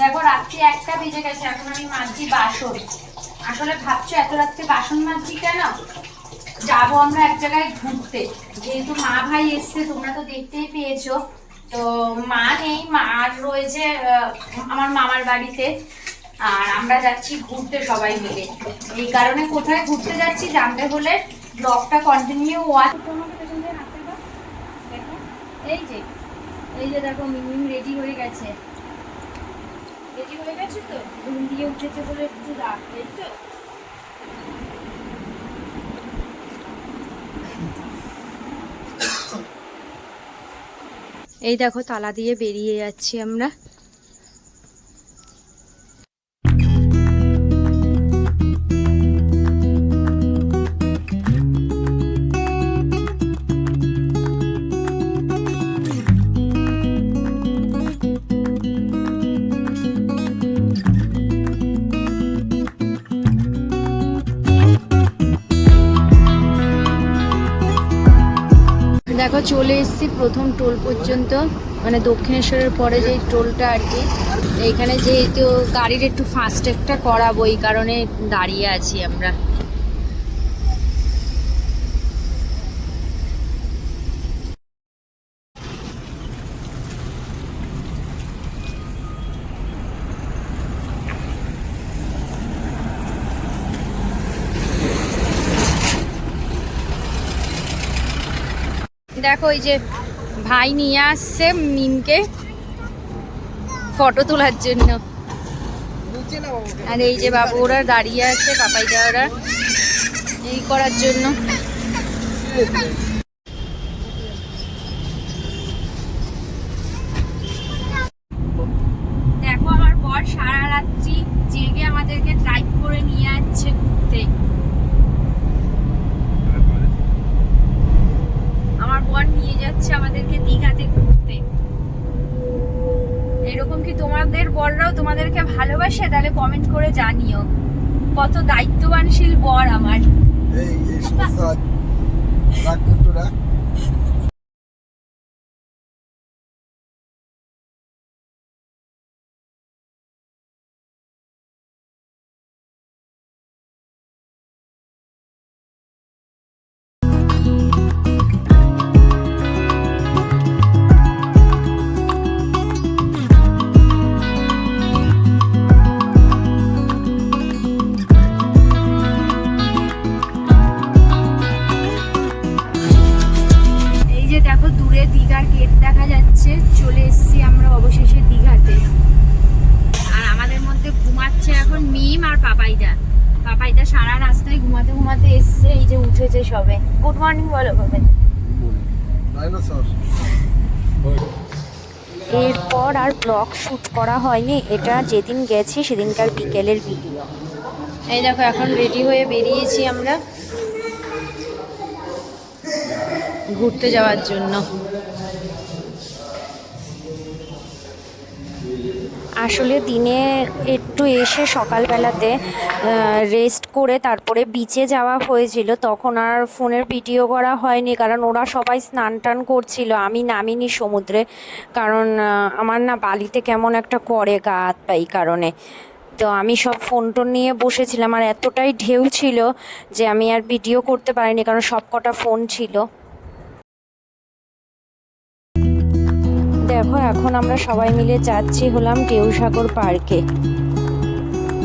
দেখো, রাত্রি একটা বেজে গেছে, এখন আমি মাজছি বাসন। আসলে ভাবছ এত রাত্রে বাসন মাজছি কেন? যাব আমরা এক জায়গায় ঘুরতে। যেহেতু মা ভাই এসছে, তোমরা তো দেখতেই পেয়েছ। তো মা নেই, মা রয়েছে আমার মামার বাড়িতে। আর আমরা যাচ্ছি ঘুরতে সবাই মিলে। এই কারণে কোথায় ঘুরতে যাচ্ছি জানতে হলে ব্লগটা কন্টিনিউ ওয়াচ এই যে এই যে দেখো মিমিম রেডি হয়ে গেছে। রেডি হয়ে গেছে তো? ঘুম দিয়ে উঠেছে বলে একটু রাগ তো? এই দেখো, তালা দিয়ে বেরিয়ে যাচ্ছি আমরা। দেখো, চলে এসেছি প্রথম টোল পর্যন্ত। মানে দক্ষিণেশ্বরের পরে যে টোলটা আর কি। এইখানে যেহেতু গাড়ির একটু ফাস্ট একটা করাবো, এই কারণে দাঁড়িয়ে আছি আমরা। দেখো এই যে ভাই নিয়ে আসছে মিমকে ফটো তোলার জন্য। আর এই যে বাবু, ওরা দাঁড়িয়ে আছে, পাপাইদা ওরা এই করার জন্য। দেখো আমার বর সারা রাত্রি জেগে আমাদেরকে ড্রাইভ করে নিয়ে যাচ্ছে ঘুরতে আমার বর নিয়ে যাচ্ছে আমাদেরকে দীঘাতে ঘুরতে। এরকম কি তোমাদের বররাও তোমাদেরকে ভালোবাসে? তাহলে কমেন্ট করে জানিও। কত দায়িত্ববানশীল বর আমার। এই এই সমস্ত রাগ যাচ্ছে চলে এসেছি আমরা অবশেষে দীঘাতে। আর আমাদের মধ্যে ঘুমাচ্ছে এখন মিম আর পাপাইদা। পাপাইদা সারা রাস্তায় ঘুমাতে ঘুমাতে এসছে এই যে উঠেছে সবে। গুড মর্নিং বলো ডাইনোসর এরপর আর ব্লগ শ্যুট করা হয়নি এটা যেদিন গেছি সেদিনকার বিকেলের ভিডিও এই দেখো এখন রেডি হয়ে বেরিয়েছি আমরা ঘুরতে যাওয়ার জন্য। আসলে দিনে একটু এসে সকালবেলাতে রেস্ট করে তারপরে বিচে যাওয়া হয়েছিল। তখন আর ফোনের ভিডিও করা হয়নি, কারণ ওরা সবাই স্নান টান করছিল। আমি নামিনি সমুদ্রে, কারণ আমার না বালিতে কেমন একটা করে গা হাত পাই কারণে। তো আমি সব ফোন টোন নিয়ে বসেছিলাম। আর এতটাই ঢেউ ছিল যে আমি আর ভিডিও করতে পারিনি, কারণ সব কটা ফোন ছিল। দেখো, এখন আমরা সবাই মিলে যাচ্ছি হলাম ঢেউসাগর পার্কে।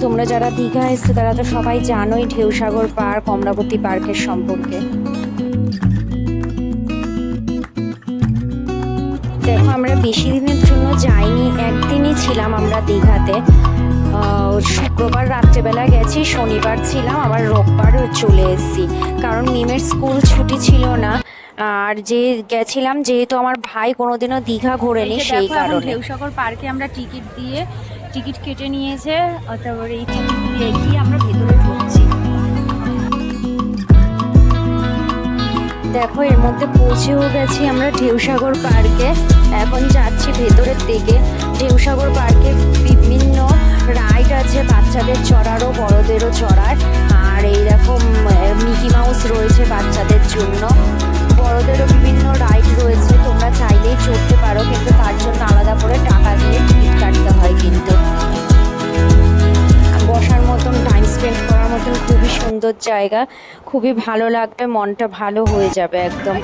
তোমরা যারা দীঘা এসছো, তারা তো সবাই জানোই ঢেউসাগর পার্ক, অমরাবতী পার্কের সম্পর্কে। দেখো, আমরা বেশি দিনের জন্য যাইনি, একদিনই ছিলাম আমরা দীঘাতে। শুক্রবার রাত্রেবেলা গেছি, শনিবার ছিলাম, আবার রোববার চলে এসেছি। কারণ মিমের স্কুল ছুটি ছিল না। আর যে গেছিলাম যেহেতু আমার ভাই কোনোদিনও দীঘা ঘোরেনি এই সেই কারণে। ঢেউসাগর পার্কে আমরা টিকিট দিয়ে টিকিট কেটে নিয়েছে তারপরে এই টিকিট দিয়ে গিয়ে আমরা ভেতরে ঢুকছি। দেখো এর মধ্যে পৌঁছেও গেছি আমরা ঢেউসাগর পার্কে। এখন যাচ্ছি ভেতরের দিকে। ঢেউসাগর পার্কে বিভিন্ন রাইড আছে বাচ্চাদের চড়ারও বড়দেরও চড়ার। আর এইরকম মিকি মাউস রয়েছে বাচ্চাদের জন্য। কিন্তু বসার মতন টাইম স্পেন্ড করার মতন খুবই সুন্দর জায়গা খুবই ভালো লাগবে মনটা ভালো হয়ে যাবে একদম।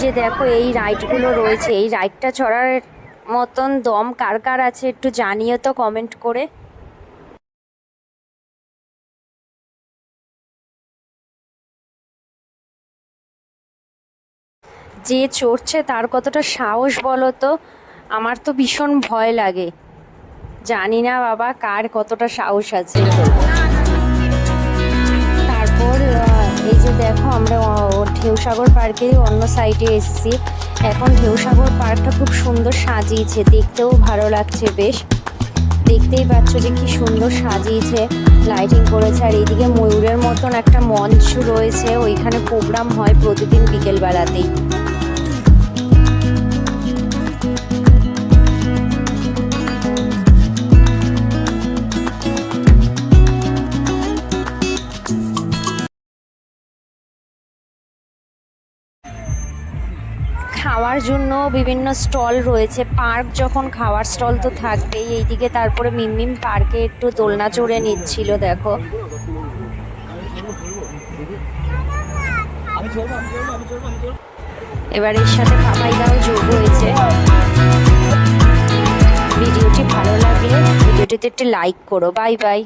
যে দেখো, এই রাইডগুলো রয়েছে। এই রাইডটা চড়ার মতন দম কার কার আছে একটু জানিও তো কমেন্ট করে। যে চড়ছে তার কতটা সাহস বলো তো? আমার তো ভীষণ ভয় লাগে। জানি না বাবা কার কতটা সাহস আছে। যে দেখো আমরা ঢেউসাগর পার্কের অন্য সাইডে এসেছি। এখন ঢেউসাগর পার্কটা খুব সুন্দর সাজিয়েছে, দেখতেও ভালো লাগছে বেশ। দেখতেই পাচ্ছ যে কি সুন্দর সাজিয়েছে লাইটিং করেছে। আর এইদিকে ময়ূরের মতন একটা মঞ্চ রয়েছে, ওইখানে প্রোগ্রাম হয় প্রতিদিন বিকেলবেলাতেই। খাওয়ার জন্য বিভিন্ন স্টল রয়েছে। পার্ক যখন খাওয়ার স্টল তো থাকবেই। এইদিকে তারপরে মিমমিম পার্কে একটু দোলনা চড়ে নিচ্ছিল, দেখো। এবার এর সাথে পাপাইদাও যোগ হয়েছে। ভিডিওটি ভালো লাগলে ভিডিওটিতে একটি লাইক করো। Bye bye.